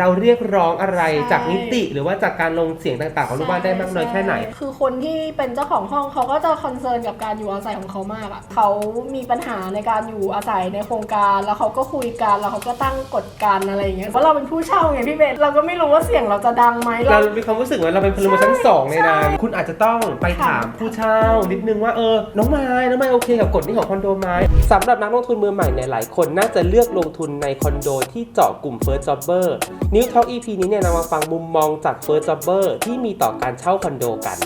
เราเรียกร้องอะไรใช่ จากนิติหรือว่าจากการลงเสียงต่างๆของลูกบ้านได้มากน้อยแค่ไหน ใช่คือคนที่เป็นเจ้าของห้องเขาก็จะคอนเซิร์นกับการอยู่อาศัยของเขามากอะเขามีปัญหาในการอยู่อาศัยในโครงการ แล้วเขาก็คุยกันแล้วเขาก็ตั้งกฎการอะไรอย่างเงี้ยเพราะเราเป็นผู้เช่าไงพี่เบนเราก็ไม่รู้ว่าเสียงเราจะดังไหมเรา เรามีความรู้สึกว่าเราเป็นพลเมืองชั้นสองในนั้นใช่คุณอาจจะต้องไปถามค่ะผู้เช่านิดนึงว่าเออ น้องไม้น้องไม้โอเคกับกฎนี้ของคอนโดไหมสำหรับนักลงทุนมือใหม่เนี่ยหลายคนน่าจะเลือกลงทุนในคอนโดที่เจาะกลุ่ม First Jobber New Talk EP นี้เนี่ยเรามาฟังมุมมองจาก First Jobber ที่มีต่อการเช่าคอนโดกัน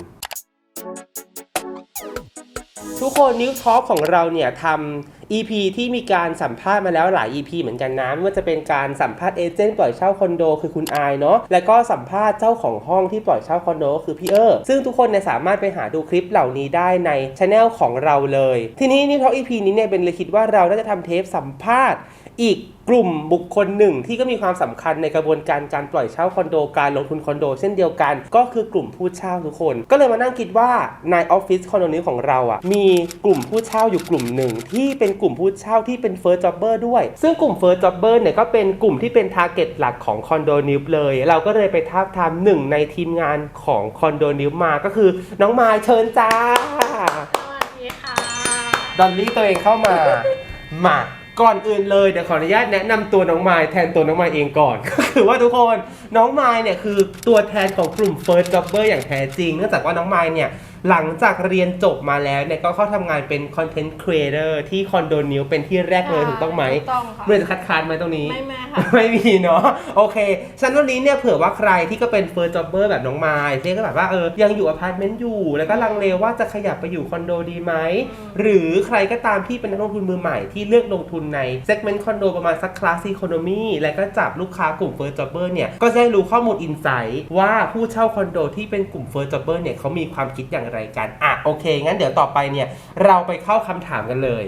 ทุกคนนิวทอ k ของเราเนี่ยทำ EP ที่มีการสัมภาษณ์มาแล้วหลาย EP เหมือนกันนะไม่ว่าจะเป็นการสัมภาษณ์เอเจนต์ปล่อยเช่าคอนโดคือคุณอายเนาะแล้วก็สัมภาษณ์เจ้าของห้องที่ปล่อยเช่าคอนโดก็คือพี่เออซึ่งทุกคนเนี่ยสามารถไปหาดูคลิปเหล่านี้ได้ในช anel ของเราเลย ทีนี้นิวทอ k EP นี้เนี่ยเป็นเลยคิดว่าเราน่าจะทำเทปสัมภาษณ์ อีกกลุ่มบุคคลหนึ่งที่ก็มีความสำคัญในกระบวนการการปล่อยเช่าคอนโดการลงทุนคอนโด เช่นเดียวกัน ก็คือกลุ่มผู้เช่าทุกคน ก็เลยมานั่งคิดว่าในออฟฟิศคอนโดนี้ของเราอะมีกลุ่มผู้เช่าอยู่กลุ่มหนึ่งที่เป็นกลุ่มผู้เช่าที่เป็น First Jobber ด้วย ซึ่งกลุ่ม First Jobber เนี่ยก็เป็นกลุ่มที่เป็น Target หลักของคอนโดนิวเลย เราก็เลยไปท้าบทามหนึ่งในทีมงานของคอนโดนิวมาก็คือน้องมายเชิญจ้าสวัสดีค่ะดอลลี่ตัวเองเข้ามามา ก่อนอื่นเลยเดี๋ยวขออนุญาตแนะนำตัวน้องไมล์แทนตัวน้องไมล์เองก่อน คือว่าทุกคนน้องไมล์เนี่ยคือตัวแทนของกลุ่ม First Jobber อย่างแท้จริง เนื่องจากว่าน้องไมล์เนี่ยหลังจากเรียนจบมาแล้วเนี่ยก็เข้าทำงานเป็น Content Creator ที่คอนโดนิวเป็นที่แรกเลยถูกต้องไหมถูกต้องค่ะ เมื่อจะคัดค้านไหมตรงนี้ ไม่แม่ค่ะ ไม่มีเนาะโอเคฉะนันวันนี้เนี่ยเผื่อว่าใครที่ก็เป็นเฟิร์สจ็อบเบอร์แบบน้องไมล์ที่ก็แบบว่าเออยังอยู่อพาร์ตเมนต์อยู่ แล้วก็ลังเลว่าจะขยับไปอยู่คอนโดดีไหม หรือใครก็ตามที่เป็นนักลงทุนมือใหม่ที่เลือกลงทุนในเซกเมนต์คอนโดประมาณสักคลาส e ี o โ o มีและก็จับลูกค้ากลุ่มเฟิร์สร์จ็อบเบอร์เนี่ยก็จะได้รู้ข้อมูลอินไซต์ว่าผู้เช่าคอนโดที่เป็นกลุ่มเฟิร์สจ็อบเบอร์เนี่ยเขามีความคิดอย่างไรกันอะโอเค งั้นเดี๋ยวต่อไปเนี่ยเราไปเข้าคำถามกันเลย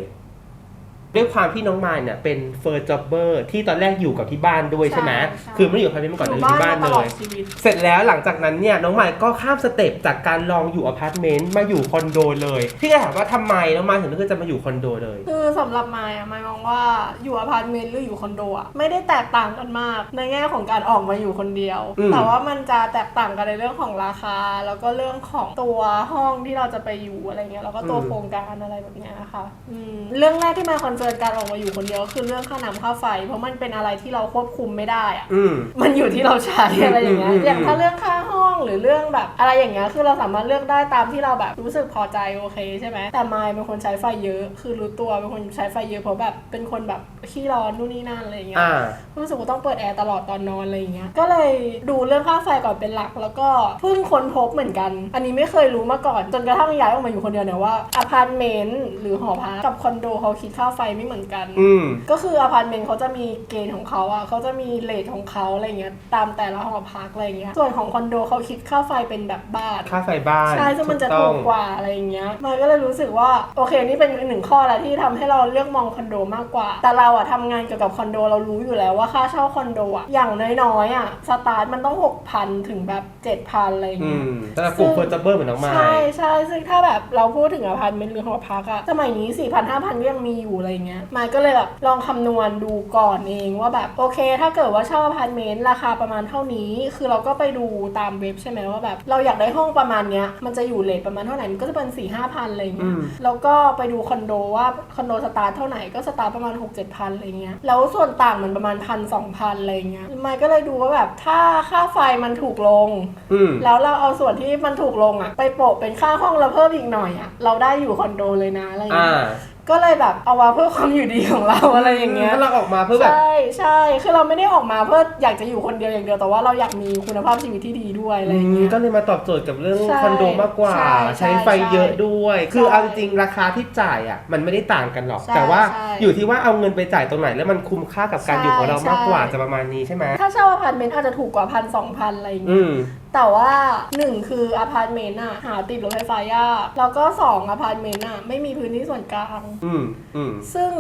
ด้วยความที่น้องมายเนี่ยเป็นเฟิร์สจ็อบเบอร์ที่ตอนแรกอยู่กับที่บ้านด้วยใช่ไหมใช่ คือไม่ได้อยู่อพาร์ตเมนต์มาก่อนอเลยอยู่ที่บ้านตเลลอดย ชีวิตเสร็จแล้วหลังจากนั้นเนี่ยน้องมายก็ข้ามสเต็ปจากการลองอยู่อพาร์ตเมนต์มาอยู่คอนโดเลยพี่ก็ถามว่าทำไมน้องมายถึงเลือกจะมาอยู่คอนโดเลย คือสำหรับมายอะมายมองว่าอยู่อพาร์ตเมนต์หรืออยู่คอนโดอะไม่ได้แตกต่างกันมาก ในแง่ของการออกมาอยู่คนเดียว อืม แต่ว่ามันจะแตกต่างกันในเรื่องของราคา แล้วก็เรื่องของตัวห้องที่เราจะไปอยู่อะไรเงี้ยแล้วก็ตัวโครงการอะไรแบบเนี้ยนะคะอืมเรื่องแรกที่มายคอนเซิร์นการออกมาอยู่คนเดียวก็คือเรื่องค่าน้ำค่าไฟ เพราะมันเป็นอะไรที่เราควบคุมไม่ได้อะอืม มันอยู่ที่เราใช้อะไรอย่างเงี้ยอืมอืม อย่างถ้าเรื่องค่าห้องหรือเรื่องแบบ อะไรอย่างเงี้ยคือเราสามารถเลือกได้ตามที่เราแบบรู้สึกพอใจโอเคใช่ไหมแต่มายเป็นคนใช้ไฟเยอะ คือรู้ตัวเป็นคนใช้ไฟเยอะเพราะแบบเป็นคนแบบขี้ร้อนนู่นนี่นั่นอะไรอย่างเงี้ย อ่า รู้สึกว่าต้องเปิดแอร์ตลอดตอนนอนอะไรอย่างเงี้ย ก็เลยดูเรื่องค่าไฟก่อนเป็นหลัก แล้วก็เพิ่งค้นพบเหมือนกัน อันนี้ไม่เคยรู้มาก่อน จนกระทั่งย้ายออกมาอยู่คนเดียวเนี่ยว่าอพาร์ตเมนต์หรือหอพักกับคอนโดเขาคิดค่าไฟไม่เหมือนกัน อืม ก็คืออพาร์ตเมนต์เขาจะมีเกณฑ์ของเขาอะเขาจะมีเลทของเขาอะไรเงี้ยตามแต่ละหอพักอะไรเงี้ยส่วนของคอนโดเขาคิดค่าไฟเป็นแบบบ้าน ค่าไฟบ้านใช่ซึ่งมันจะต้ถูองกกว่าอะไรอย่างเงี้ยมันก็เลยรู้สึกว่าโอเคนี่เป็นหนึ่งข้อแล้วที่ทำให้เราเลือกมองคอนโดมากกว่า แต่เราอะทำงานเกี่ยวกับคอนโดเรารู้อยู่แล้วว่าค่าเช่าคอนโดอะอย่างน้อยๆอะสตาร์ทมันต้อง 6,000 ถึงแบบ 7,000 อะไรอืเงี้ยมสำหรับกลุ่มเฟิร์สจ็อบเบอร์เหมือนน้องไมใช่ล์ใช่ซึ่งถ้าแบบเราพูดถึงอพาร์ตเมนต์หรือหอพักอะสมัยนี้4 0 0 0 5,000ก็ยังมีอยู่อะไรเงี้ยมายก็เลยแบบลองคำนวณดูก่อนเองว่าแบบโอเค ถ้าเกิดว่าเช่าอพาร์ตเมนต์ราคาประมาณเท่านี้ คือเราก็ไปดูตามเว็บใช่ไหมว่าแบบเราอยากได้ห้องประมาณเนี้ยมันจะอยู่เลทประมาณเท่าไหร่มันก็จะเป็น4 5 0 0 0อะไรเงี้ยอืมแล้วก็ไปดูคอนโดว่าคอนโดสตาร์ทเท่าไหร่ก็สตาร์ทประมาณ6 7 0 0 0อะไรเงี้ยแล้วส่วนต่างมันประมาณพันสองพันอะไรเงี้ยมายก็เลยดูว่าแบบถ้าค่าไฟมันถูกลงอืมแล้วเราเอาส่วนที่มันถูกลงอะไปโปะเป็นค่าห้องเราเพิ่มอีกหน่อยอะเราได้อยู่คอนโดเลยนะอะไรอย่างอ่าเงี้ยก็เลยแบบเอามาเพื่อความอยู่ดีของเราอะไรอย่างเงี้ยถ้าเราออกมาเพื่อแบบใช่ใช่คือเราไม่ได้ออกมาเพื่ออยากจะอยู่คนเดียวอย่างเดียวแต่ว่าเราอยากมีคุณภาพชีวิตที่ดีด้วยอะไรอย่างเงี้ยก็เลยมาตอบโจทย์กับเรื่องใช่คอนโดมากกว่าใช่ใช่ใช้ไฟเยอะด้วย คือใช่เอาจริงๆราคาที่จ่ายอะมันไม่ได้ต่างกันหรอกใช่แต่ว่าใช่อยู่ที่ว่าเอาเงินไปจ่ายตรงไหน แล้วมันคุ้มค่ากับการอยู่ของเรามากกว่าใช่จะประมาณนี้ใช่ไหมถ้าเช่าอพาร์ตเมนต์อาจจะถูกกว่าพันสองพันอะไรอย่างอืเงี้ยม แต่ว่าหนึ่งคืออพาร์ตเมนต์อะหาติดรถไฟฟ้ายาก แล้วก็สองอพาร์ตเมนต์อะไม่มีพื้นที่ส่วนกลาง อืมอืมซึ่ง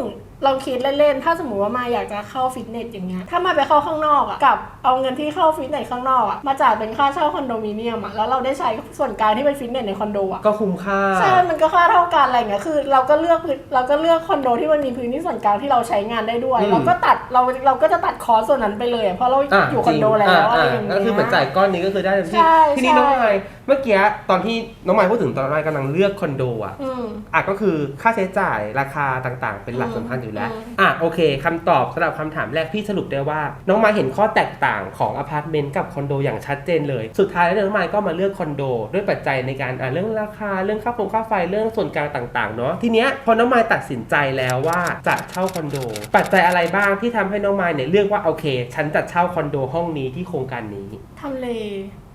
ลองคิดเล่นๆ ถ้าสมมติว่ามาอยากจะเข้าฟิตเนสอย่างเงี้ย ถ้ามาไปเข้าข้างนอกอะกับเอาเงินที่เข้าฟิตเนสข้างนอกอะมาจ่ายเป็นค่าเช่าคอนโดมิเนียมอะแล้วเราได้ใช้ส่วนกลางที่เป็นฟิตเนสในคอนโดอะก็คุ้มค่า ใช่ มันก็ค่าเท่ากันอะไรเงี้ย คือ เราก็เลือกพื้นเราก็เลือกคอนโดที่มันมีพื้นที่ส่วนกลางที่เราใช้งานได้ด้วยอืมเราก็ตัดเราเราก็จะตัดคอร์สส่วนนั้นไปเลยอะเพราะเราะอยู่คอนโดจริงแล้วอะไระอย่างเงี้ยก็คือเหมือนจ่ายก้อนนี้ก็คือได้เต็มที่ใช่ทีนี้ใช่น้องไม้เมื่อกี้ตอนที่น้องไม้พูดถึงตอนน้องไม้กำลังเลือกคอนโดอะอืม อะก็คือค่าใช้จ่ายราคาต่างๆ เป็นหลักสำคัญอยู่แล้ว อืม อะโอเคคำตอบสำหรับคำถามแรกพี่สรุปได้ว่า น้องไม้เห็นข้อแตกต่างของอพาร์ตเมนต์กับคอนโดอย่างชัดเจนเลย สุดท้ายแล้วน้องไม้ก็มาเลือกคอนโด ด้วยปัจจัยในการอะเรื่องราคาเรื่องค่าคงค่าไฟเรื่องส่วนกลางต่างๆเนาะทีเนี้ยพอน้องไม้ตัดสินใจแล้วว่าจะเช่าคอนโด ปัจจัยอะไรบ้างที่ทำให้น้องไม้เนี่ยเลือกว่าโอเค ฉันจะเช่าคอนโดห้องนี้ที่โครงการนี้ ทำเล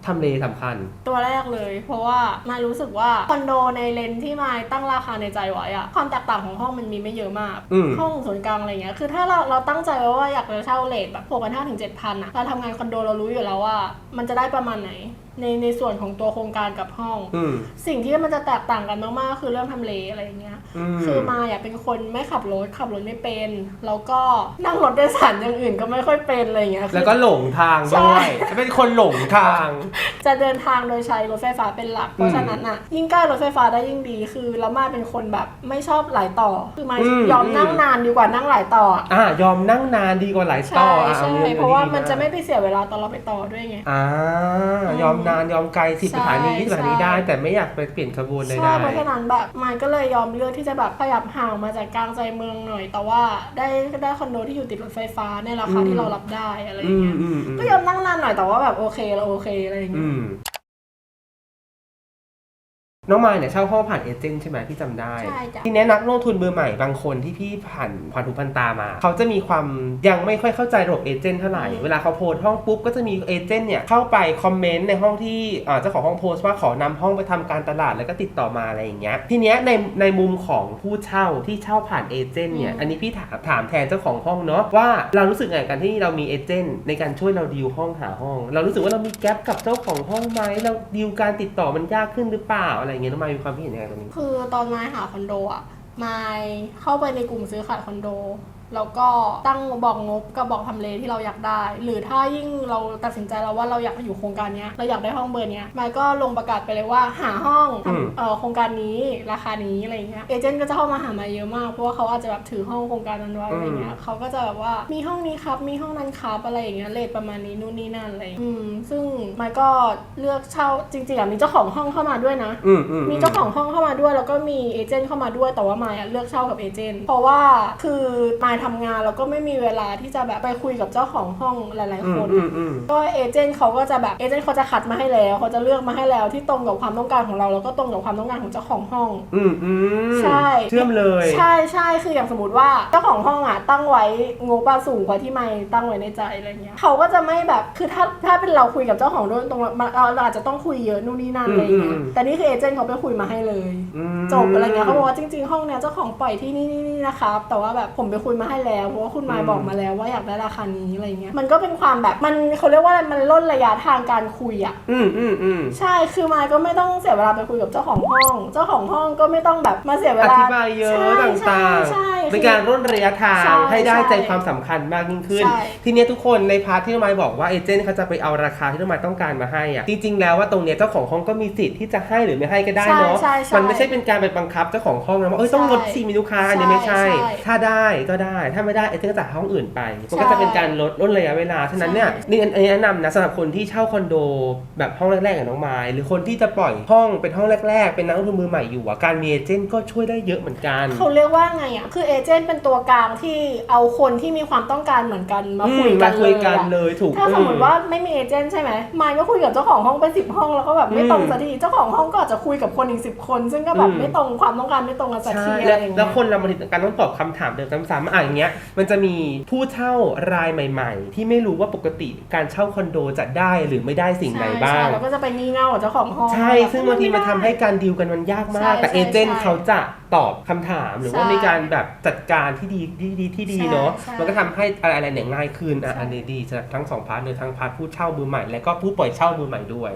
ทำเลสำคัญ ตัวแรกเลย เพราะว่ามารู้สึกว่าคอนโดในเลนส์ที่มายตั้งราคาในใจไว้อะความแตกต่างของห้องมันมีไม่เยอะมาก อืม ห้องส่วนกลางอะไรเงี้ยคือถ้าเราเราตั้งใจไว้ว่าอยากจะเช่าเลทแบบหกพันห้าถึงเจ็ดพันอะเราทำงานคอนโดเรารู้อยู่แล้วว่า มันจะได้ประมาณไหน ในในส่วนของตัวโครงการกับห้อง อืม สิ่งที่มันจะแตกต่างกันมากๆก็คือเรื่องทำเลอะไรเงี้ย อืม คือมาอยากเป็นคนไม่ขับรถขับรถไม่เป็น แล้วก็นั่งรถโดยสารอย่างอื่นก็ไม่ค่อยเป็นอะไรเงี้ยคือ แล้วก็หลงทางด้วย เป็นคนหลงทาง จะเดินทางโดยใช้รถไฟฟ้าเป็นหลัก เพราะฉะนั้นอะ ยิ่งใกล้รถไฟฟ้าได้ยิ่งดีคือแล้วมาเป็นคนแบบไม่ชอบหลายต่อ คือมาอืม ยอมนั่งนานดีกว่านั่งหลายต่ออะอะยอมนั่งนานดีกว่าหลายต่ใช่ออะใช่องี้เพราะว่าดีมันจะกไม่ไปเสียเวลาตอนเราไปต่อด้วยไง อ่ายอมนานยอมไกลสิบใช่สถานียี่สิบสถานีใช่ได้ แต่ไม่อยากไปเปลี่ยนขบวนใดใช่เพราะฉะนั้นแบบมันก็เลยยอมเลือกที่จะแบบขยับห่างมาจากกลางใจเมืองหน่อย แต่ว่าได้ได้คอนโดที่อยู่ติดรถไฟฟ้าในราคาที่เรารับได้อะไรๆอืมเงี้ยอืมอืมก็ยอมนั่งนานหน่อยแต่ว่าแบบโอเคเราโอเคอะไรอย่างเงี้อืยม น้องมายเนี่ยเช่าห้องผ่านเอเจนต์ใช่ไหมพี่จำได้ ใช่จ้ะ ทีเนี้ยนักลงทุนมือใหม่บางคนที่พี่ผ่านผ่านหูพันตามา เขาจะมีความยังไม่ค่อยเข้าใจระบบเอเจนต์เท่าไหร่อืมเวลาเขาโพสต์ห้องปุ๊บก็จะมีเอเจนต์เนี่ยเข้าไปคอมเมนต์ในห้องที่อ่าเจ้าของห้องโพสต์ว่าขอนำห้องไปทำการตลาดแล้วก็ติดต่อมาอะไรอย่างเงี้ยทีเนี้ยในในมุมของผู้เช่าที่เช่าผ่านเอเจนต์เนี่ยอืม อันนี้พี่ถามถามแทนเจ้าของห้องเนาะว่าเรารู้สึกไงกันที่เรามีเอเจนต์ในการช่วยเราดีลห้องหาห้อง เรารู้สึกว่าเรามีแกลบกับเจ้าของห้องไหมเราดีลการติดต่อมันยากขึ้นหรือเปล่าอะไรอย่างเงี้ยน้องมายมีความคิดเห็นยังไงตรงนี้ คือตอนมายหาคอนโดอะมายเข้าไปในกลุ่มซื้อขายคอนโด แล้วก็ตั้งบอกงบกับบอกทำเลที่เราอยากได้ หรือถ้ายิ่งเราตัดสินใจแล้วว่าเราอยากอยู่โครงการเนี้ยเราอยากได้ห้องเบอร์เนี้ยมายก็ลงประกาศไปเลยว่าหาห้องอืมเอ่อโครงการนี้ราคานี้อะไรเงี้ยเอเจนต์ก็จะเข้ามาหามาเยอะมากเพราะว่าเขาอาจจะแบบถือห้องโครงการนั้นไว้อะไรเงี้ยเขาก็จะแบบว่ามีห้องนี้ครับมีห้องนั้นครับอะไรอย่างเงี้ยเลทประมาณนี้นู่นนี่นั่นอะไรอืมซึ่งมายก็เลือกเช่าจริงๆอะมีเจ้าของห้องเข้ามาด้วยนะอืมอืมมีเจ้าของห้องเข้ามาด้วย แล้วก็มีเอเจนต์เข้ามาด้วยแต่ว่ามายอะเลือกเช่ากับเอเจนต์เพราะว่าคือมายทำงานแล้วก็ไม่มีเวลาที่จะแบบไปคุยกับเจ้าของห้องหลาย อืๆ คมน อืมอืมก็เอเจนต์เขาก็จะแบบเอเจนต์เขาจะคัดมาให้แล้วเขาจะเลือกมาให้แล้วที่ตรงกับความต้องการของเราแล้วก็ตรงกับความต้องการของเจ้าของห้อง อืมอืมใช่ เชื่อมเลย ใช่ใช่คืออย่างสมมติว่าเจ้าของห้องอะตั้งไว้งบอะสูงกว่าที่ไม่ตั้งไว้ในใจอะไรเงี้ยเขาก็จะไม่แบบคือถ้าถ้าเป็นเราคุยกับเจ้าของด้วยตรงๆมันเราเราอาจจะต้องคุยเยอะนู่นนี่นั่นอะไรเงี้ยอืมอืมแต่นี่คือเอเจนต์เขาไปคุยมาให้เลย อืม จบอะไรเงี้ยเขาบอกว่าจริงๆห้องเนี้ยเจ้าของปล่อยที่นี่นี่นี่นะครับแต่ว่าแบบผมไปคุยมาให้แล้วเพราะว่าคุณมายอืมบอกมาแล้วว่าอยากได้ราคานี้อะไรเงี้ยมันก็เป็นความแบบมันเขาเรียกว่าอะไรมันล่นระยะทางการคุยอะอืมอืมอืมใช่คือมายก็ไม่ต้องเสียเวลาไปคุยกับเจ้าของห้อง เจ้าของห้องก็ไม่ต้องแบบมาเสียเวอลาธิบายเยอะใช่ต่างใช่ๆ เป็นการร่นระยะทางใช่ให้ได้ใช่ใจความสำคัญมากยิ่งขึ้น ใช่ ทีเนี้ยทุกคนในพาร์ทที่น้องไม้บอกว่าเอเจนต์เขาจะไปเอาราคาที่น้องไม้ต้องการมาให้อะจริง ๆ แล้วว่าตรงเนี้ยเจ้าของห้องก็มีสิทธิ์ที่จะให้หรือไม่ให้ก็ได้เนาะใช่ใช่มันไม่ใช่เป็นการไปบังคับเจ้าของห้องนะว่าเอ้ยต้องลดสิมีลูกค้าอันนี้ไม่ใช่ ใช่ใช่ถ้าได้ก็ได้ถ้าไม่ได้เอเจนต์ก็จ่ายห้องอื่นไปมันก็ใช่จะเป็นการลดลดระยะเวลาฉะนั้นเนี่ยใช่ นี่อันนี้แนะนำนะสำหรับคนที่เช่าคอนโดแบบห้องแรกๆกับน้องไม้หรือคนที่จะปล่อยห้องเป็นห้องแรก ๆ เป็นนักลงทุนมือใหม่อยู่อะการมีเอเจนต์ก็ช่วยได้เยอะเหมือนกัน เขาเรียกว่าไงอะ คือเอเจนต์เป็นตัวกลางที่เอาคนที่มีความต้องการเหมือนกันมาคุยอืมกัมานคุยกันอะเลยถูกถ้าสมมติว่าไม่มีเอเจนต์ใช่ไหมมายก็คุยกับเจ้าของห้องเป็นสิบห้องแล้วก็แบบไม่ตรงสักทีเจ้าของห้องก็อาจจะคุยกับคนอีกสิบคน ซึ่งก็แบบไม่ตรงความต้องการไม่ตรงกันสักใช่ทีอะแล้ไรวอย่างแล้เงี้วยคนเราบางทีการต้องตอบคำถามเดิมซ้ำๆอะอย่างเงี้ยมันจะมีผู้เช่ารายใหม่ ๆ ที่ไม่รู้ว่าปกติการเช่าคอนโดจะได้หรือไม่ได้สิ่งใดบ้างใช่แล้วก็จะไปงี่เง่ากับเจ้าของห้องใช่ซึ่งบางทีมันทำให้การดีลกันมันยากมาใช่กแต่ใช่เอเจนต์ใช่เขาจะตอบคำถามหรือว่าใช่มีการแบบจัดการที่ดีที่ดีที่ดีเนาะใช่มันก็ทำให้อะไรอะไรเนี่ยง่ายขึ้นอะใช่อันนี้ดีสำหรับทั้งสองพาร์ทเลยทั้งพาร์ทผู้เช่ามือใหม่และก็ผู้ปล่อยเช่ามือใหม่ด้วย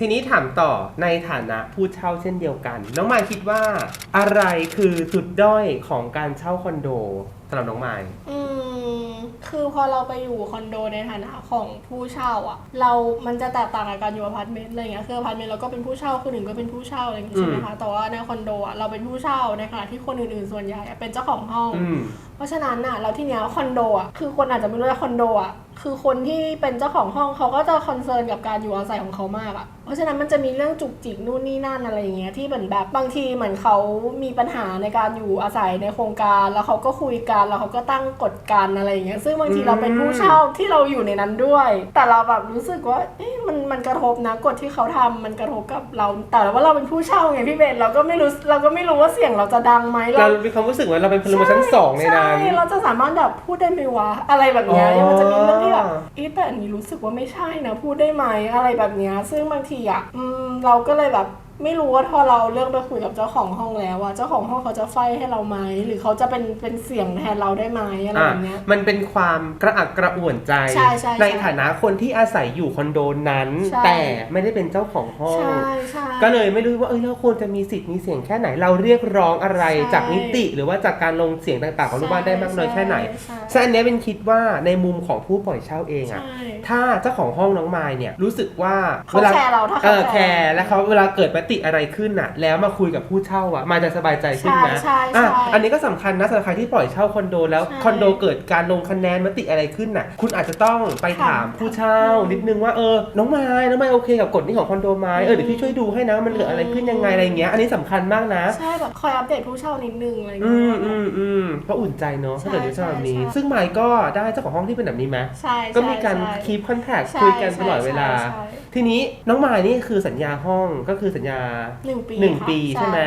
ทีนี้ถามต่อในฐานะผู้เช่าเช่นเดียวกัน น้องมายคิดว่าอะไรคือจุดด้อยของการเช่าคอนโด สำหรับน้องมายอืมคือพอเราไปอยู่คอนโดในฐานะของผู้เช่าอะเรา มันจะแตกต่างกับการอยู่อพาร์ตเมนต์อะไรเงี้ย คืออพาร์ตเมนต์เราก็เป็นผู้เช่า คนอื่นก็เป็นผู้เช่าอะไรอย่างงี้ใช่ไหมคะ แต่ว่าในคอนโดอะเราเป็นผู้เช่าในขณะที่คนอื่นๆส่วนใหญ่อะเป็นเจ้าของห้องอืมเพราะฉะนั้นน่ะเราที่เนี้ยคอนโดอะคือคนอาจจะไม่รู้ว่าคอนโดอะคือคนที่เป็นเจ้าของห้องเขาก็จะคอนเซิร์นกับการอยู่อาศัยของเขามากอะ เพราะฉะนั้นมันจะมีเรื่องจุกจิกนู่นนี่นั่นอะไรอย่างเงี้ยที่เหมือนแบบบางทีเหมือนเขามีปัญหาในการอยู่อาศัยในโครงการ แล้วเขาก็คุยกันแล้วเขาก็ตั้งกฎกันอะไรอย่างเงี้ยซึ่งบางทีเราเป็นผู้เช่าที่เราอยู่ในนั้นด้วย แต่เราแบบรู้สึกว่าเอ๊ะมันมันกระทบนะกฎที่เขาทำมันกระทบกับเรา แต่ว่าเราเป็นผู้เช่าไงพี่เบนเราก็ไม่รู้เราก็ไม่รู้ว่าเสียงเราจะดังไหมเรามีความรู้สึกว่าเราเป็นพลเมืองชั้นสองในนั้นใช่เราจะสามารถแบบพูดได้ไหมวะอะไรแบบเนี้ยอ๋อมันจะมีเรื่องที่แบบอีแต่อันนี้รู้สึกว่าไม่ใช่นะพูดได้ไหมอะไรแบบเนี้ยซึ่งบางทีอะอืมเราก็เลยแบบ ไม่รู้ว่าพอเราเรื่องไปคุยกับเจ้าของห้องแล้วอะเจ้าของห้องเขาจะไฟให้เราไหมหรือเขาจะเป็นเป็นเสียงแทนเราได้ไหมอะไรอะแบบเนี้ย มันเป็นความกระอักกระอ่วนใจใช่ใช่ใช่ฐานะคนที่อาศัยอยู่คอนโดนั้น ใช่ แต่ไม่ได้เป็นเจ้าของห้อง ใช่ใช่ ก็เลยไม่รู้ว่าเออเราควรจะมีสิทธิ์มีเสียงแค่ไหนเราเรียกร้องอะไรใช่จากนิติ หรือว่าจากการลงเสียงต่างๆของลูกบ้านได้มากน้อยแค่ไหนใช่ฉะนั้นอันเนี้ยเป็นคิดว่าในมุมของผู้ปล่อยเช่าเองอะ ใช่ ถ้าเจ้าของห้องน้องมายเนี่ยรู้สึกว่าเขาแคร์เราถ้าเอเขาอแคแคร์ร์แล้วเขาเวลาเกิดมติอะไรขึ้นน่ะ แล้วมาคุยกับผู้เช่าอะมายจะสบายใจขึ้นนะใช่ใช่อะใช่อันนี้ก็สำคัญนะสำหรับใครที่ปล่อยเช่าคอนโดแล้วใช่คอนโดเกิดการลงคะแนนมติอะไรขึ้นน่ะ คุณอาจจะต้องไปถามถามผู้เช่าอืมนิดนึงว่าเออน้องมายน้องมายโอเคกับกฎนี้ของคอนโดไหมเออเดี๋ยวพี่ช่วยดูให้นะมันเกิดอะไรขึ้นยังไงอะไรอย่างเงี้ยอันนี้สำคัญมากนะ ใช่แบบคอยอัปเดตผู้เช่านิดนึงอะไรอย่างอืเงี้มยอืมอืมเพราะอุ่นใจเนอะใช่ถ้าเกิดในแบบนี้ใช่ใช่ ซึ่งไมค์ก็ได้เจ้าของห้องที่เป็นแบบนี้ไหมใช่ก็มีการใช่คี p คอนแทคใช่คุยกันตลอดเวลา ใช่ใช่ทีนี้น้องมายนี่คือสัญญาห้องก็คือสัญญาหนึ่งปีหนึ่งค่ะปีใช่ไหม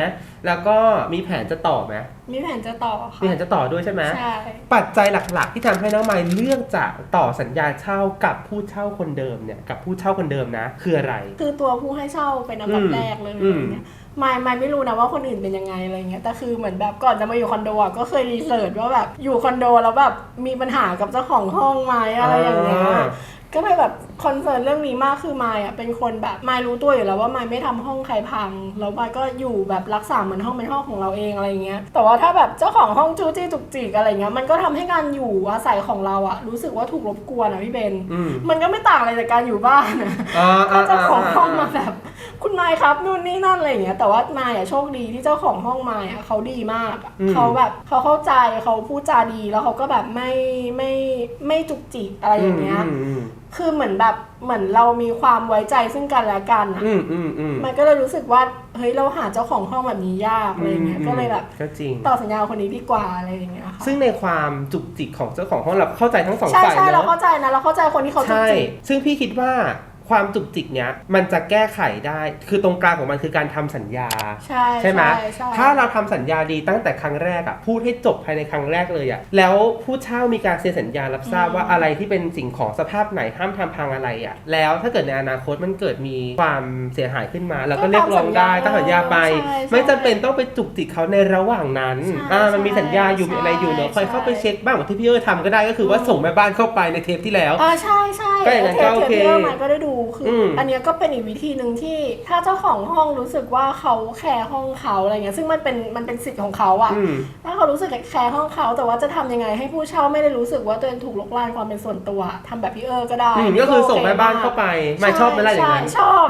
แล้วก็มีแผนจะต่อไหมมีแผนจะต่อค่ะมีแผนจะต่อด้วยใช่ไหมใช่ปัจจัยหลักๆ ที่ทำให้น้องมายเลือกจะต่อสัญญาเช่ากับผู้เช่าคนเดิมเนี่ยกับผู้เช่าคนเดิมนะ คืออะไร คือตัวผู้ให้เช่าเป็นอันดับอืมแรกเลยอือะไรมเงี้ยไม่ไม่ไม่รู้นะว่าคนอื่นเป็นยังไงอะไรเงี้ยแต่คือเหมือนแบบก่อนจะมาอยู่คอนโดอะก็เคยรีเสิร์ชว่าแบบอยู่คอนโดแล้วแบบมีปัญหากับเจ้าของห้องไหมอะไรอย่างเงี้ย ก็เลยแบบคอนเซิร์นเรื่องนี้มากคือมายอะเป็นคนแบบมายรู้ตัวอยู่แล้วว่ามายไม่ทำห้องใครพังแล้วมายก็อยู่แบบรักษาเหมือนห้องเป็นห้องของเราเองอะไรเงี้ยแต่ว่าถ้าแบบเจ้าของห้องจู้จี้จุกจิกอะไรเงี้ยมันก็ทำให้การอยู่อาศัยของเราอะรู้สึกว่าถูกรบกวนอะพี่เบนอืมมันก็ไม่ต่างอะไรจากการอยู่บ้านนะอ่าถ้าอ่าเจ้าของ ห้องอ่ามาแบบคุณนายครับนู่นนี่นั่นอะไรอย่างเงี้ยแต่ว่านายอะโชคดีที่เจ้าของห้องมายอะเขาดีมากอะเขาแบบเขาเข้าใจเขาพูดจาดีแล้วเขาก็แบบไม่ไม่ไม่จุกจิกอะไรอย่างเงี้ยอืมอืมคือเหมือนแบบเหมือนเรามีความไว้ใจซึ่งกันและกันอะอืมอืมอืมมันก็เลยรู้สึกว่า เฮ้ย เราหาเจ้าของห้องแบบนี้ยากอะไรอย่างเงี้ย ก็เลยแบบก็จริง ต่อสัญญาคนนี้ดีกว่าอะไรอย่างเงี้ยค่ะซึ่งในความจุกจิกของเจ้าของห้องเราเข้าใจทั้งสองใช่ฝ่ายใช่เราเนอะเข้าใจนะ เราเข้าใจคนที่เขาจุกใช่จิกซึ่งพี่คิดว่า ความจุกจิกเนี้ยมันจะแก้ไขได้ คือตรงกลางของมันคือการทำสัญญา ใช่ใช่ไหมใช่ถ้าเราทำสัญญาดีตั้งแต่ครั้งแรกอะพูดให้จบภายในครั้งแรกเลยอะแล้วผู้เช่ามีการเซ็นสัญญารับทราบอืมว่าอะไรที่เป็นสิ่งของสภาพไหนห้ามทำพังอะไรอะแล้วถ้าเกิดในอนาคตมันเกิดมีความเสียหายขึ้นมาแล้วก็เรียกร้องได้ตั้งสัญญาไปใช่ใช่ไม่จำเป็นต้องไปจุกจิกเขาในระหว่างนั้นใช่อ่ามันมีใช่สัญญาอยู่ใช่มีอะไรอยู่เนอะคอยเข้าไปใช่เช็คบ้างเหมือนที่พี่เออทำก็ได้ก็คือว่าอืมส่งแม่บ้านเข้าไปในเทปที่แล้วอ่าใช่ใช่ก็อย่างนั้นเทก็ปโอเคเทปที่เรามาก็ได้ดูคืออมอันเนี้ยก็เป็นอีกวิธีหนึ่งที่ถ้าเจ้าของห้องรู้สึกว่าเขาแคร์ห้องเขาอะไรเงี้ยซึ่งมันเป็นมันเป็นสิทธิ์ของเขาอะอืม ถ้าเขารู้สึกแคร์ห้องเขาแต่ว่าจะทำยังไงให้ผู้เช่าไม่ได้รู้สึกว่าตัวเองถูกลกลานความเป็นส่วนตัวทำแบบพี่เออก็ได้อืมก็คือส่งแม่บ้านเข้าไปไม่ชอบไหมล่ะอย่างนั้น ใช่ชอบ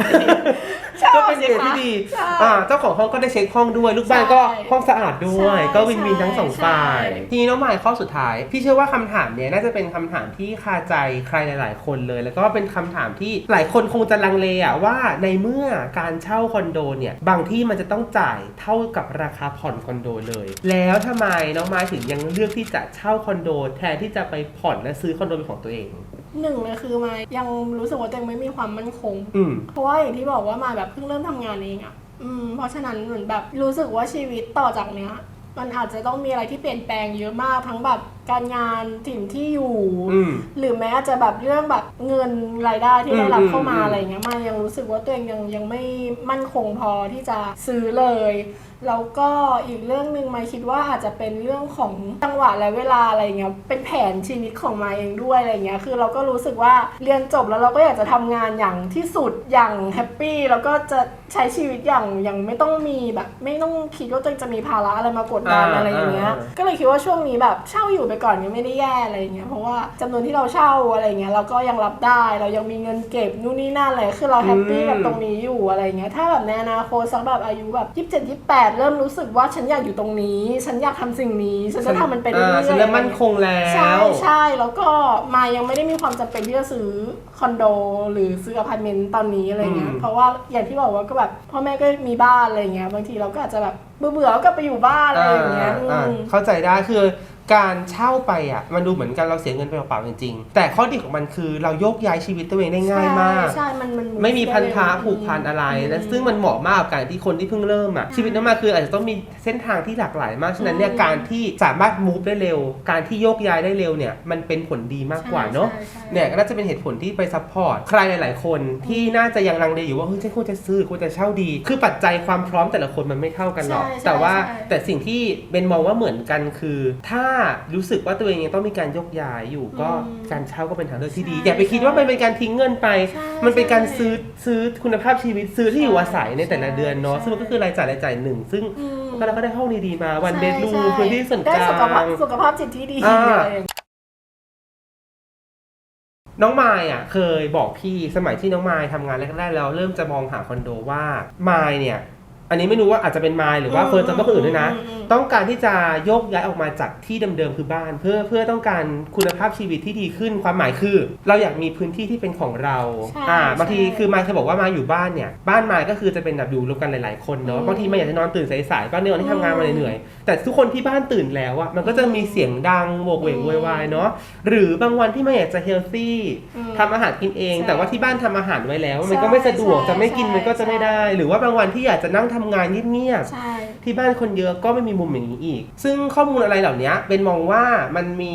ชอบก็เป็นเดทที่ดีใช่อ่าเจ้าของห้องก็ได้เช็คห้องด้วยลูกบ้านก็ใช่ห้องสะอาดด้วย ใช่ก็วินวินทั้งสองใช่ฝ่าย ใช่ ทีนี้น้องหมายข้อสุดท้าย พี่เชื่อว่าคำถามเนี้ยน่าจะเป็นคำถามที่คาใจใครหลาย ๆ คนเลย แล้วก็เป็นคำถามที่หลายคนคงจะลังเลอะว่าในเมื่อการเช่าคอนโดเนี่ยบางที่มันจะต้องจ่ายเท่ากับราคาผ่อนคอนโดเลย แล้วทำไมน้องไม้ถึงยังเลือกที่จะเช่าคอนโด แทนที่จะไปผ่อนและซื้อคอนโดเป็นของตัวเอง หนึ่งเลยคือมายังรู้สึกว่าตัวเองไม่มีความมั่นคง อืม เพราะว่าอย่างที่บอกว่ามาแบบเพิ่งเริ่มทำงานเองอะ่ะอืม เพราะฉะนั้นเหมือนแบบรู้สึกว่าชีวิตต่อจากเนี้ย มันอาจจะต้องมีอะไรที่เปลี่ยนแปลงเยอะมากทั้งแบบ การงานถิ่นที่อยู่ อืม หรือแม้อาจจะแบบเรื่องแบบเงินรายได้ที่ได้รับอืมเข้ามาอืม อะไรเงี้ยมายังรู้สึกว่าตัวเองยังยังไม่มั่นคงพอที่จะซื้อเลยแล้วก็อีกเรื่องหนึ่งมาคิดว่าอาจจะเป็นเรื่องของจังหวะและเวลาอะไรเงี้ยเป็นแผนชีวิตของมาเองด้วยอะไรเงี้ยคือเราก็รู้สึกว่าเรียนจบแล้วเราก็อยากจะทำงานอย่างที่สุดอย่างแฮปปี้แล้วก็จะใช้ชีวิตอย่างอย่างไม่ต้องมีแบบ ไม่ต้องคิดว่าตัวเองจะมีภาระอะไรมากดดันอ่าอะไรอย่างเงี้ยอ่าก็เลยคิดว่าช่วงนี้แบบเช่าอยู่ไปก่อนยังไม่ได้แย่อะไรเงี้ยเพราะว่าจำนวนที่เราเช่าอะไรเงี้ยเราก็ยังรับได้เรายังมีเงินเก็บนู่นนี่นั่นอะไรคือเราแฮปปี้อืมกับตรงนี้อยู่อะไรเงี้ยถ้าแบบในอนาคตสักแบบอายุแบบยี่สิบเจ็ดยี่แปดเริ่มรู้สึกว่าฉันอยากอยู่ตรงนี้ ฉันอยากทำสิ่งนี้ฉันจะทำมันไปเรื่อยาๆฉันเริ่มมั่นคงแล้ใช่วใช่แล้วก็มายังไม่ได้มีความจำเป็นที่จะซื้อคอนโดหรือซื้ออพาร์ตเมนต์ตอนนี้อะไรเงี้ยอืมเพราะว่าอย่างที่บอกว่าก็แบบพ่อแม่ก็มีบ้านอะไรเงี้ยบางทีเราก็อาจจะแบบเบื่อๆแล้วกลับไปอยู่บ้านอะไรอย่างเงี้ยอ่าอืมเข้าใจได้คือ การเช่าไปอะมันดูเหมือนกันเราเสียเงินไปเปล่าๆจริงๆ แต่ข้อดีของมันคือเราโยกย้ายชีวิตตัวเองได้ง่ายมาก ใช่ใช่มันมันไม่มีพันธะได้เลยผูกพันอะไรอืมและซึ่งมันเหมาะมากกับการที่คนที่เพิ่งเริ่มอะชีวิตน้องมาคืออาจจะต้องมีเส้นทางที่หลากหลายมากฉะนั้นเนี่ยอืมการที่สามารถ move ได้เร็ว การที่โยกย้ายได้เร็วเนี่ยมันเป็นผลดีมากกว่าเนาะใช่ใช่เนี่ยก็น่าจะเป็นเหตุผลที่ไปซัพพอร์ตใครหลาย ๆ คนที่น่าจะยังลังเลอยู่ว่าเฮ้ยฉันควรจะซื้อควรจะเช่าดี คือปัจจัยความพร้อมแต่ละคนมันไม่เท่ากันหรอก ใช่ใช่แต่ว่าใช่ แต่สิ่งที่เบนมองว่าเหมือนกันคือ ถ้ารู้สึกว่าตัวเองยังต้องมีการยกย้ายอยู่ก็อืมการเช่าก็เป็นทางเลือกที่ดี ใช่อย่าไปคิดว่ามันเป็นการทิ้งเงินไป ใช่มันเป็นการใช่ซื้อซื้อคุณภาพชีวิตซื้อที่อยู่อาศัยในแต่ละใช่เดือนเนาะใช่ ซึ่งมันก็คือรายจ่ายรายจ่ายหนึ่งซึ่งอืมก็เราก็ได้ห้องดีๆมาวันเบดรูใช่มพื้นที่ส่วนกได้ลาสุขภาพง สุขภาพจิตที่ดีอ่า อะไรอย่างเงี้ย น้องมายอะเคยบอกพี่สมัยที่น้องมายทำงานแรกๆแล้วเริ่มจะมองหาคอนโดว่ามายเนี่ย อันนี้ไม่รู้ว่าอาจจะเป็นมายหรือว่าอืมเฟิร์นจะต้องคนอื่นด้วยนะอืมอืมต้องการที่จะโยกย้ายออกมาจากที่เดิมๆคือบ้าน เพื่อเพื่อต้องการคุณภาพชีวิตที่ดีขึ้นความหมายคือ เราอยากมีพื้นที่ที่เป็นของเราใช่อ่าบางทีใช่ คือมายเคยบอกว่ามาอยู่บ้านเนี่ยบ้านมายก็คือจะเป็นแบบอยู่รวมกันหลายๆคนเนาะอืมบางทีมายอยากจะนอนตื่นสายๆบ้างในวันที่ทำงานมาเหนื่อยๆแต่ทุกคนที่บ้านตื่นแล้วอะมันก็จะมีเสียงดังโวกเวกอืมโวยวายเนาะหรือบางวันที่มายอยากจะเฮลซี่อืม ทำอาหารกินเอง ใช่แต่ว่าที่บ้านทำอาหารไว้แล้ว มันใช่ก็ไม่สะดวกใช่จะไม่กินมันก็จะไม่ได้ หรือว่าบางวันที่อยากจะนั่งทำงานเงียบๆใช่ที่บ้านคนเยอะก็ไม่มีมุมอย่างนี้อีก ซึ่งข้อมูลอะไรเหล่านี้เป็นมองว่ามันมี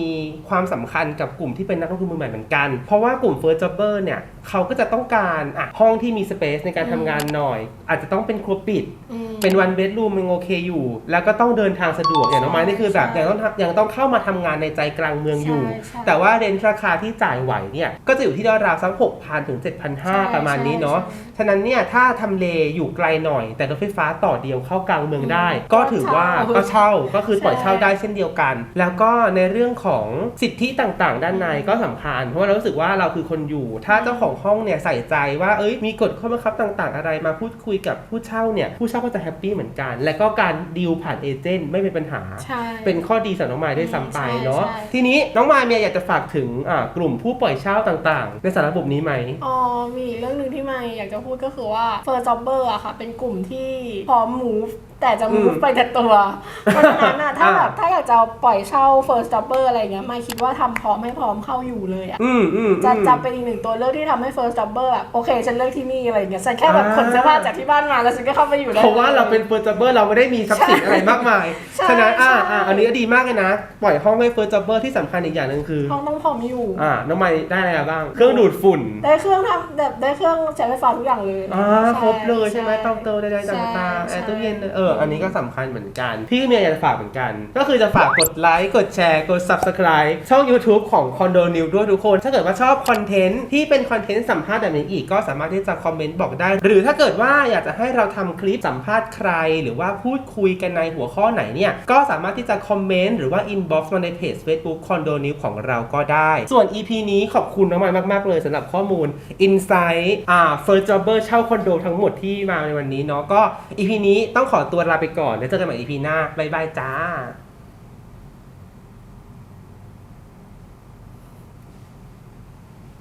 ความสำคัญกับกลุ่มที่เป็นนักลงทุนมือใหม่เหมือนกัน เพราะว่ากลุ่ม First Jobber เนี่ยเขาก็จะต้องการอะห้องที่มีสเปซในการทำงานหน่อย อาจจะต้องเป็นครัวปิดอืมเป็นวันเบดรูมมันโอเคอยู่ แล้วก็ต้องเดินทางสะดวกอย่างน้องไม้นี่คือแบบใช่ยังต้องทำยังต้องเข้ามาทำงานในใจกลางเมืองอยู่ใช่ใช่แต่ว่าเรนราคาที่จ่ายไหวเนี่ยก็จะอยู่ที่ราวๆสัก6,000ถึง7,500ประมาณนี้เนาะใช่ฉะนั้นเนี่ยถ้าทำเลอยู่ไกลหน่อย แต่รถไฟฟ้าต่อเดียวเข้ากลางเมืองได้ก็ถือว่าก็เช่าก็คือปล่อยเช่าได้เช่นเดียวกัน แล้วก็ในเรื่องของสิทธิต่างๆ ด้านในก็สำคัญ เพราะว่าเรารู้สึกว่าเราคือคนอยู่ ถ้าเจ้าของห้องเนี่ยใส่ใจว่าเอ้ยมีกฎข้อบังคับต่าง ๆ อะไรมาพูดคุยกับผู้เช่าเนี่ยผู้เช่าก็จะแฮปปี้เหมือนกัน และก็การดีลผ่านเอเจนต์ไม่เป็นปัญหาใช่เป็นข้อดีสำหรับน้องมายด้วยซ้ำไปเนาะใช่ใช่ทีนี้น้องมายเนี่ยอยากจะฝากถึงอ่ากลุ่มผู้ปล่อยเช่าต่างๆ ในสารระบบนี้ไหมอ๋อมีอีกเรื่องหนึ่งที่ไม่อยากจะพูดก็คือว่า First Jobber อะค่ะเป็นกลุ่มที่พร้อม move แต่จะ move อืมไปแต่ตัว เพราะฉะนั้นอะถ้าอ่าแบบถ้าอยากจะปล่อยเช่า First Jobber อะไรเงี้ยไม่คิดว่าทำพร้อมให้พร้อมเข้าอยู่เลยอะอืมอืมจะอืมจะเป็นอีกหนึ่งตัวเลือกที่ทำให้ First Jobber แบบโอเค ฉันเลือกที่นี่อะไรเงี้ยฉันแค่แบบอ่าขนเสื้อผ้าจากที่บ้านมาแล้วฉันก็เข้าไปอยู่ได้เพราะว่าเราเป็นเฟิร์สจับเบอร์เราไม่ได้มีทรัพย์สินอะไรมากมายใช่ฉะนั้นอ่าใช่อ่าอันนี้ก็ดีมากเลยนะ ปล่อยห้องให้เฟิร์สจับเบอร์ที่สำคัญอีกอย่างหนึ่งคือ ห้องต้องพร้อมอยู่ อ่าน้องไม้ได้อะไรบ้าง เครื่องดูดฝุ่น ได้เครื่องทำแบบได้เครื่องใช้ไฟฟ้าทุกอย่างเลยอ่าใช่ครบเลยใช่ไหมเตาเตาใดๆใช่ต่างๆแอใช่ร์ตู้เย็นเอออันนี้ก็สำคัญเหมือนกัน พี่เมียอยากจะฝากเหมือนกัน ก็คือจะฝากกดไลค์กดแชร์กด subscribe ช่อง YouTube ของคอนโดนิวด้วยทุกคน ถ้าเกิดว่าชอบคอนเทนต์ที่เป็นคอนเทนต์สัมภาษณ์แบบนี้อีกก็สามารถที่จะคอมเมนต์บอกได้ หรือถ้าเกิดว่าอยากจะให้เราทำคลิปสัมภาษณ์ใคร หรือว่าพูดคุยกันในหัวข้อไหนเนี่ยก็สามารถที่จะคอมเมนต์หรือว่าอินบ็อกซ์มาในเพจ Facebook คอนโดนิวของเราก็ได้ ส่วน EP นี้ขอบคุณน้องมายมาก ๆ เลยสำหรับข้อมูล Insight อ่า First Jobber เช่าคอนโดทั้งหมดที่มาในวันนี้เนาะก็ EP นี้ต้องขอตัวลาไปก่อนแล้วเจอกันใหม่ EP หน้าบ๊ายบายจ้า